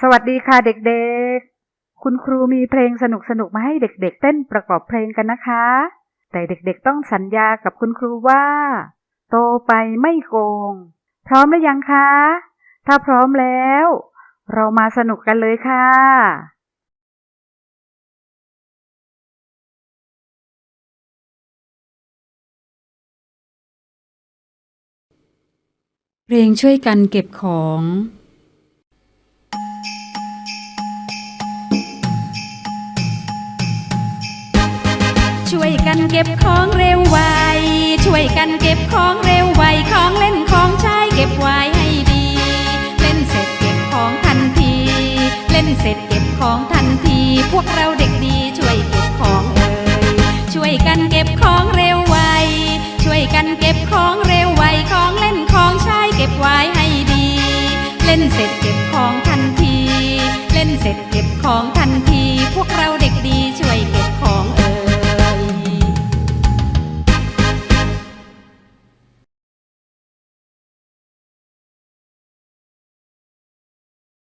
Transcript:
สวัสดีค่ะเด็กๆ คุณครูมีเพลงสนุกๆมาให้เด็กๆ เต้นประกอบเพลงกันนะคะ แต่เด็กๆ ต้องสัญญากับคุณครูว่า โตไปไม่โกง พร้อมหรือยังคะ ถ้าพร้อมแล้ว เรามาสนุกกันเลยค่ะ เพลงช่วยกันเก็บของ ช่วยกันเก็บของเร็วไว ช่วยกันเก็บของเร็วไว ของเล่นของใช้เก็บไว้ให้ดี เล่นเสร็จเก็บของทันที เล่นเสร็จเก็บของทันที พวกเราเด็กดีช่วยเก็บของเอ่ยช่วยกันเก็บของเร็วไว ช่วยกันเก็บของเร็วไว ของเล่นของใช้เก็บไว้ให้ดี เล่นเสร็จเก็บของทันที เล่นเสร็จเก็บของทัน